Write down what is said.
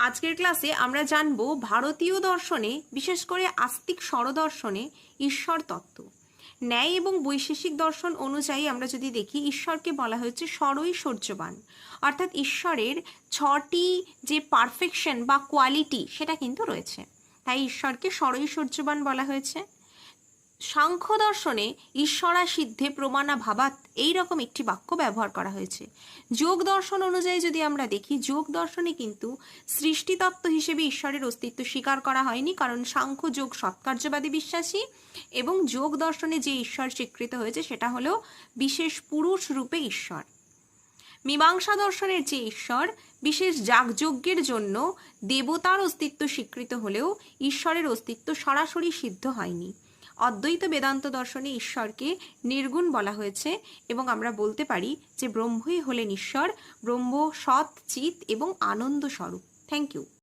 আজকের ক্লাসে আমরা জানব ভারতীয় দর্শনে, বিশেষ করে আস্তিক স্বরদর্শনে, ঈশ্বর তত্ত্ব। ন্যায় এবং বৈশেষিক দর্শন অনুযায়ী আমরা যদি দেখি, ঈশ্বরকে বলা হয়েছে সরৈশ্বর্যবান অর্থাৎ ঈশ্বরের ছটি যে পারফেকশন বা কোয়ালিটি সেটা কিন্তু রয়েছে। তাই ঈশ্বরকে সরৈশ্বর্যবান বলা হয়েছে। সাংখ্য দর্শনে ঈশ্বরা সিদ্ধে প্রমাণা ভাবাত এই রকম একটি বাক্য ব্যবহার করা হয়েছে। যোগ দর্শন অনুযায়ী যদি আমরা দেখি, যোগ দর্শনে কিন্তু সৃষ্টিতত্ত্ব হিসেবে ঈশ্বরের অস্তিত্ব স্বীকার করা হয়নি, কারণ সাংখ্য যোগ সৎকার্যবাদী বিশ্বাসী এবং যোগ দর্শনে যে ঈশ্বর স্বীকৃত হয়েছে সেটা হলো বিশেষ পুরুষ রূপে ঈশ্বর। মীমাংসা দর্শনের যে ঈশ্বর, বিশেষ যাগযজ্ঞের জন্য দেবতার অস্তিত্ব স্বীকৃত হলেও ঈশ্বরের অস্তিত্ব সরাসরি সিদ্ধ হয়নি। অদ্বৈত বেদান্ত দর্শনে ঈশ্বরকে নির্গুণ বলা হয়েছে এবং আমরা বলতে পারি যে ব্রহ্মই হলেন ঈশ্বর, ব্রহ্ম সৎ, চিত এবং আনন্দ স্বরূপ। Thank you